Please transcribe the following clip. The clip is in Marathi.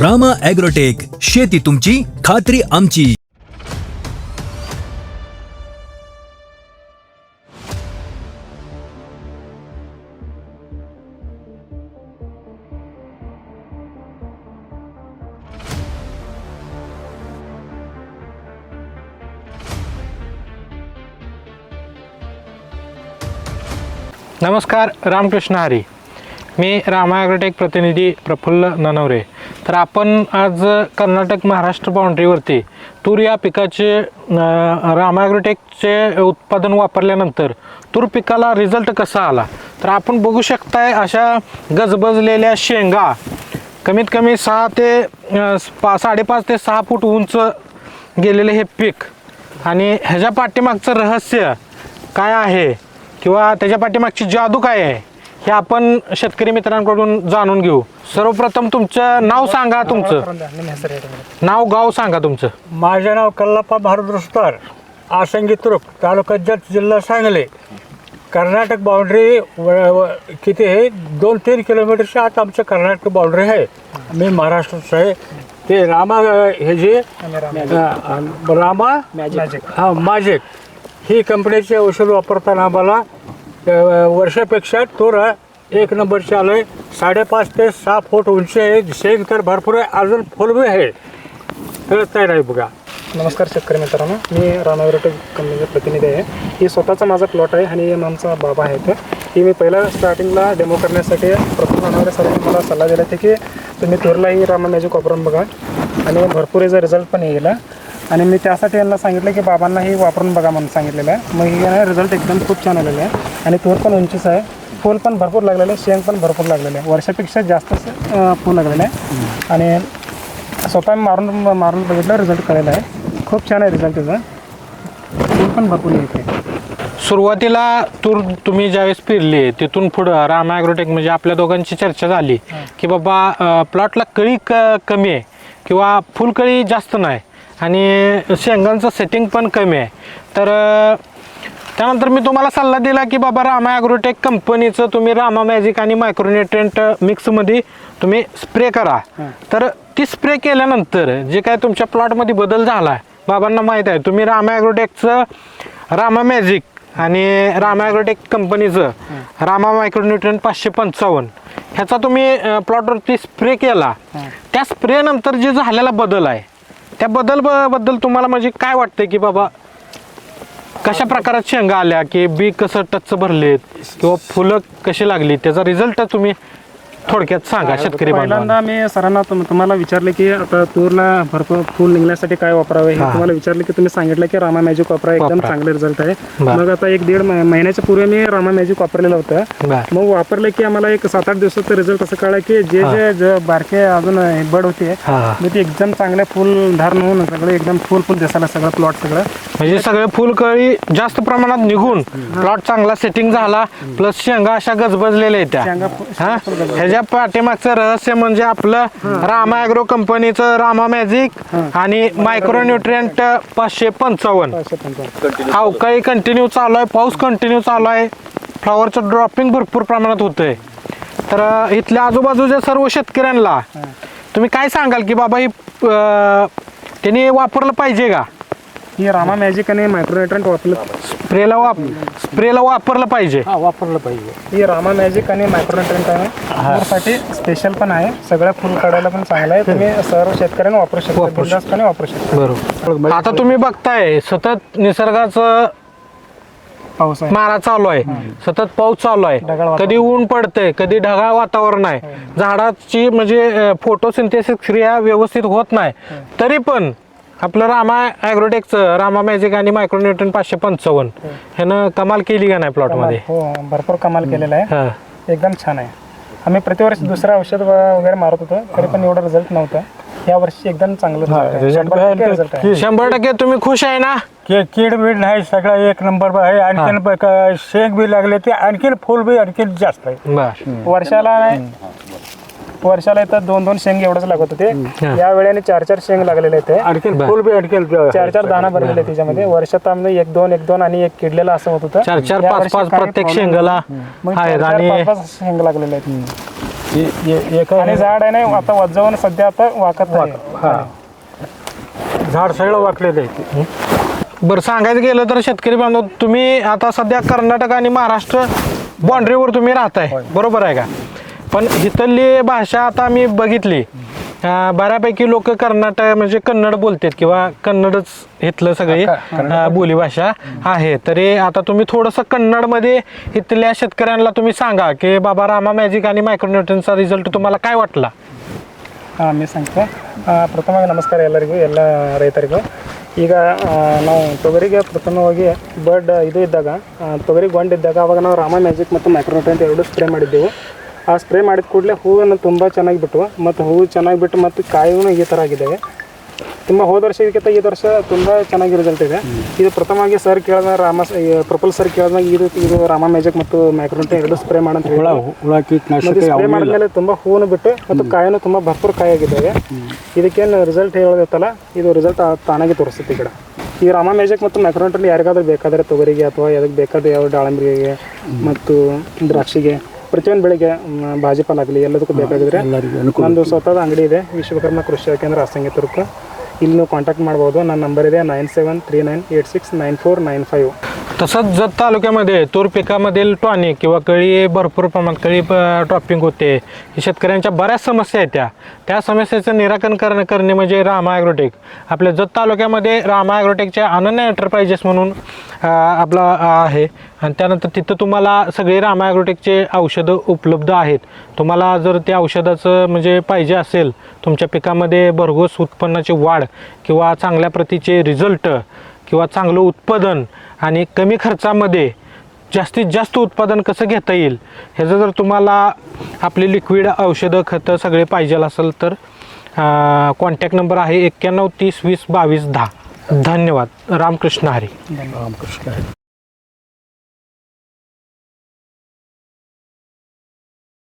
रामा ॲग्रोटेक शेती तुमची खात्री आमची. नमस्कार रामकृष्ण हरी. मी रामा ॲग्रोटेक प्रतिनिधी प्रफुल्ल ननवरे. तर आपण आज कर्नाटक महाराष्ट्र बाउंड्रीवरती तूर या पिकाचे रामाग्रोटेकचे उत्पादन वापरल्यानंतर तूर पिकाला रिझल्ट कसा आला? तर आपण बघू शकताय अशा गजबजलेल्या शेंगा कमीत कमी सहा ते पा साडेपाच ते सहा फूट उंच गेलेले हे पीक. आणि ह्याच्या पाठीमागचं रहस्य काय आहे? किंवा त्याच्या पाठीमागची जादू काय आहे? हे आपण शेतकरी मित्रांकडून जाणून घेऊ. सर्वप्रथम तुमचं नाव सांगा तुमचं. नाव गाव सांगा तुमचं. माझे नाव कल्लाप्पा भारत रुस्तार आसंगी तुरुक तालुका जत जिल्हा सांगली. कर्नाटक बाउंड्री किती आहे? दोन तीन किलोमीटरच्या आत आमचं कर्नाटक बाउंड्री आहे. मी महाराष्ट्राचं आहे. ते रामा हे जे रामा हा मॅजिक ही कंपनीचे औषध वापरताना आम्हाला वर्षापेक्षा तोरा एक नंबरचे आलं आहे. साडेपाच ते सहा फूट उंची आहे. शेंग तर भरपूर आहे. अजून फुलबी आहे. तर नाही नाही बघा. नमस्कार शेतकरी मित्रांनो. मी रामावरेटे कंपनीचा प्रतिनिधी आहे. ही स्वतःचा माझा प्लॉट आहे आणि आमचा बाबा आहे तर की मी पहिला स्टार्टिंगला डेमो करण्यासाठी प्रथम रामावरे सरांनी मला सल्ला दिला होता की तुम्ही थोरलाही ही रामा मॅजिक वापरून बघा. आणि भरपूर याचा रिझल्ट पण येईल. आणि मी त्यासाठी यांना सांगितलं की बाबांनाही वापरून बघा म्हणून सांगितलेलं आहे. मग हे रिझल्ट एकदम खूप छान आलेला आहे. आणि तूर पण उंचीच आहे. फूल पण भरपूर लागलेलं आहे शेंग पण भरपूर लागलेलं आहे वर्षापेक्षा जास्त अं, फूल लागलेलं आहे आणि स्वतः मी मारून मारून बघितलं रिझल्ट कळलेला आहे. खूप छान आहे रिझल्ट त्याचा. फूल पण भरपूर येते. सुरुवातीला तूर तुम्ही ज्यावेळेस फिरली तिथून पुढं रामा ॲग्रोटेक म्हणजे आपल्या दोघांची चर्चा झाली की बाबा प्लॉटला कळी क कमी आहे किंवा फुलकळी जास्त नाही आणि शेंगांचं सेटिंग पण कमी आहे. तर अ, त्यानंतर मी तुम्हाला सल्ला दिला की बाबा रामा ॲग्रोटेक कंपनीचं तुम्ही रामा मॅजिक आणि मायक्रोन्युट्रियंट मिक्समध्ये तुम्ही स्प्रे करा. तर ती स्प्रे केल्यानंतर जे काय तुमच्या प्लॉटमध्ये बदल झाला आहे बाबांना माहीत आहे तुम्ही रामा ॲग्रोटेकचं रामा मॅजिक आणि रामा ॲग्रोटेक कंपनीचं रामा मायक्रोन्युट्रियंट पाचशे पंचावन्न ह्याचा तुम्ही प्लॉटवरती स्प्रे केला. त्या स्प्रे नंतर जे झालेला बदल आहे त्या बदलबद्दल तुम्हाला म्हणजे काय वाटतंय की बाबा कशा प्रकारात शेंगा आल्या की बी कसं टच भरलेत किंवा फुलं कशी लागली त्याचा रिझल्ट तुम्ही थोडक्यात सांगा शेतकरी बांधवांना. पहिल्यांदा मी सरांना तुम- तुम्हाला विचारले की आता तूरला भरपूर फूल निघण्यासाठी काय वापरावे हे तुम्हाला विचारले की तुम्ही सांगितलं की रामा मॅजिक वापरा एकदम वापरा. चांगले रिझल्ट आहे. बरं. मग आता एक दीड मह- महिन्याच्या पूर्वी मी रामा मॅजिक वापरलेलं होतं. बर. मग वापरलं की आम्हाला एक सात आठ दिवसाचा रिझल्ट असं कळलं की जे जे जे बारके अजून बड होते हा. मग ते एकदम चांगले फुल धारण होऊन सगळं एकदम फुल फुल दिसायला सगळं प्लॉट सगळं. म्हणजे सगळे फुलकळी जास्त प्रमाणात निघून प्लॉट चांगला सेटिंग झाला प्लस शेंगा अशा गजबजलेल्या आहेत शेंगा त्या फु- हा ह्याच्या पाठीमागचं रहस्य म्हणजे आपलं रामा ॲग्रो कंपनीचं रामा मॅजिक आणि मायक्रो न्यूट्रियंट पाचशे पंचावन्न. अवकाळी कंटिन्यू चालू आहे पाऊस कंटिन्यू चालू आहे. फ्लॉवरचं ड्रॉपिंग भरपूर प्रमाणात होतंय. तर अं, इथल्या आजूबाजूच्या सर्व शेतकऱ्यांना तुम्ही काय सांगाल की बाबा ही अं, त्यांनी वापरलं पाहिजे का? ही रामा मॅजिक आणि मायक्रोन्युट्रंट वापरलं. स्प्रेला वाप स्प्रेला वापरलं पाहिजे. हा वापरलं पाहिजे. ही रामा मॅजिक आणि मायक्रोन्युट्रंट आहे. साठी स्पेशल पण आहे. सगळं फुल काढायला पण चांगलं आहे. तुम्ही सर्व शेतकऱ्यांना वापरू शकता. वापरू बिनधास्तपणे वापरू शकता. बरोबर. आता तुम्ही बघताय सतत निसर्गाचं पाऊस आहे. मारा चालू आहे. सतत पाऊस चालू आहे. वातावरण. कधी ऊन पडतंय कधी ढगाळ वातावरण आहे. झाडाची म्हणजे फोटोसिंथेसिस क्रिया व्यवस्थित होत नाही. तरी पण आपलं रामा ॲग्रोटेकचं रामा मॅजिक आणि मायक्रोन्युट्रन पाचशे पंचावन्न. ह्यानं कमाल केली का नाही प्लॉटमध्ये हो भरपूर कमाल केलेला आहे. हा. एकदम छान आहे. आम्ही प्रतिवर्षी दुसरं औषध व- वगैरे मारत होतो तरी पण एवढं रिझल्ट नव्हतं. या वर्षी एकदम चांगलं result शंभर. टक्के result आहे. शंभर टक्के तुम्ही खुश आहे ना? की कीड बीड नाही सगळं एक नंबर आहे. आणखीन ब- क- शेंग बी लागले ते आणखीन फुल बी आणखीन जास्त आहे. बर. वर्षाला वर्षाला इथं दोन दोन शेंग एवढंच लागत होते. या वेळेने चार चार शेंग लागलेले होते. फुल बी चार चार दाणा भरलेले त्याच्यामध्ये. वर्षात आम्ही एक दोन एक दोन आणि एक किडलेला असं होत होतं. चार चार या पाच वर्षी पाच काही प्रत्येक problem शेंगाला आहेत चार- आणि पाच पाच शेंग लागलेले आहेत. एका आणि झाड आहे ना आता वजवून सध्या आता वाकत आहे. हा. झाड सगळं वाकलेलं आहे ते. बरं सांगायचं गेलं तर शेतकरी बांधव तुम्ही आता सध्या कर्नाटक आणि महाराष्ट्र बाँड्रीवर तुम्ही राहताय. बरोबर आहे का? पण इथली भाषा आता मी बघितली अं, बऱ्यापैकी लोक कर्नाटक म्हणजे कन्नड बोलतात किंवा कन्नडच इथलं सगळी अं, बोलीभाषा आहे तरी आता तुम्ही थोडंसं कन्नडमध्ये इथल्या शेतकऱ्यांना तुम्ही सांगा की बाबा रामा मॅजिक आणि मायक्रोन्यूटनचा रिझल्ट तुम्हाला काय वाटला ಹಾಂ ಮಿಸ್ ಅಂತ ಪ್ರಥಮವಾಗಿ ನಮಸ್ಕಾರ ಎಲ್ಲರಿಗೂ ಎಲ್ಲ ರೈತರಿಗೂ ಈಗ ಆ, ನಾವು ತೊಗರಿಗೆ ಪ್ರಥಮವಾಗಿ ಬರ್ಡ್ ಇದು ಇದ್ದಾಗ ಆ, ತೊಗರಿ ಗೊಂಡಿದ್ದಾಗ ಅವಾಗ ನಾವು ರಾಮ ಮ್ಯಾಜಿಕ್ ಮತ್ತು ಮೈಕ್ರೋಟ್ ಅಂತ ಎರಡು ಸ್ಪ್ರೇ ಮಾಡಿದ್ದೆವು ಆ ಸ್ಪ್ರೇ ಮಾಡಿದ ಕೂಡಲೇ ಹೂವನ್ನು ತುಂಬ ಚೆನ್ನಾಗಿ ಬಿಟ್ಟವು ಮತ್ತು ಹೂವು ಚೆನ್ನಾಗಿ ಬಿಟ್ಟು ಮತ್ತು ಕಾಯಿನೂ ಈ ಥರ ಆಗಿದ್ದಾವೆ. ತುಂಬ ಹೋದ ವರ್ಷ ಇದಕ್ಕಿಂತ ಈ ವರ್ಷ ತುಂಬ ಚೆನ್ನಾಗಿ ರಿಸಲ್ಟ್ ಇದೆ. ಇದು ಪ್ರಥಮವಾಗಿ ಸರ್ ಕೇಳಿದ ರಾಮ ಪ್ರಪಲ್ ಸರ್ ಕೇಳಿದಾಗ ಇದು ಇದು ರಾಮ ಮ್ಯಾಜಿಕ್ ಮತ್ತು ಮೈಕ್ರೋಟ್ ಎರಡು ಸ್ಪ್ರೇ ಮತ್ತೆ ಸ್ಪ್ರೇ ಮಾಡಿದ್ಮೇಲೆ ತುಂಬ ಹೂವನ್ನು ಬಿಟ್ಟು ಮತ್ತು ಕಾಯಿನೂ ತುಂಬ ಭರ್ಪೂರ್ ಕಾಯಿ ಆಗಿದ್ದಾವೆ ಇದಕ್ಕೇನು ರಿಸಲ್ಟ್ ಹೇಳೋದಿತ್ತಲ್ಲ ಇದು ರಿಸಲ್ಟ್ ತಾನಾಗಿ ತೋರಿಸುತ್ತೆ ಈ ಗಿಡ ಈ ರಾಮ ಮ್ಯಾಜಿಕ್ ಮತ್ತು ಮ್ಯಾಕ್ರೋಂಟಲ್ಲಿ ಯಾರಿಗಾದ್ರೂ ಬೇಕಾದರೆ ತೊಗರಿಗೆ ಅಥವಾ ಅದಕ್ಕೆ ಬೇಕಾದ ಯಾವ ದಾಳಂಬ್ರಿಗೆ ಮತ್ತು ದ್ರಾಕ್ಷಿಗೆ ಪ್ರತಿಯೊಂದು ಬೆಳಿಗ್ಗೆ ಮ್, ಭಾಜಿಪಾಲಾಗಲಿ ಎಲ್ಲದಕ್ಕೂ ಬೇಕಾಗಿದ್ರೆ ನಂದು ಸ್ವತಃ ಅಂಗಡಿ ಇದೆ ವಿಶ್ವಕರ್ಮ ಕೃಷಿ ಕೇಂದ್ರ ತುರ್ಕ ಇಲ್ಲಿ ನೀವು ಕಾಂಟ್ಯಾಕ್ಟ್ ಮಾಡ್ಬೋದು ನನ್ನ ನಂಬರ್ ಇದೆ nine seven three nine eight six nine four nine five. तसंच जत तालुक्यामध्ये तूर पिकामधील टॉनिक किंवा कळी भरपूर प्रमाणात कळी टॉपिंग होते शेतकऱ्यांच्या बऱ्याच समस्या आहेत त्या. त्या समस्येचं निराकरण करणे करणे म्हणजे रामा ॲग्रोटेक. आपल्या जत तालुक्यामध्ये रामा ॲग्रोटेकच्या अनन्य एंटरप्राइजेस म्हणून आपला आहे. आणि त्यानंतर तिथं तुम्हाला सगळे रामा ॲग्रोटेकचे औषधं उपलब्ध आहेत. तुम्हाला जर त्या औषधाचं म्हणजे पाहिजे असेल तुमच्या पिकामध्ये भरघोस उत्पन्नाची वाढ किंवा चांगल्या प्रतीचे रिझल्ट किंवा चांगलं उत्पादन आणि कमी खर्चामध्ये जास्तीत जास्त उत्पादन कसं घेता येईल ह्याचं जर तुम्हाला आपले लिक्विड औषधं खतं सगळे पाहिजे असेल तर कॉन्टॅक्ट नंबर आहे एक्क्याण्णव तीस वीस बावीस दहा. धन्यवाद. रामकृष्ण हरी. रामकृष्ण हरी.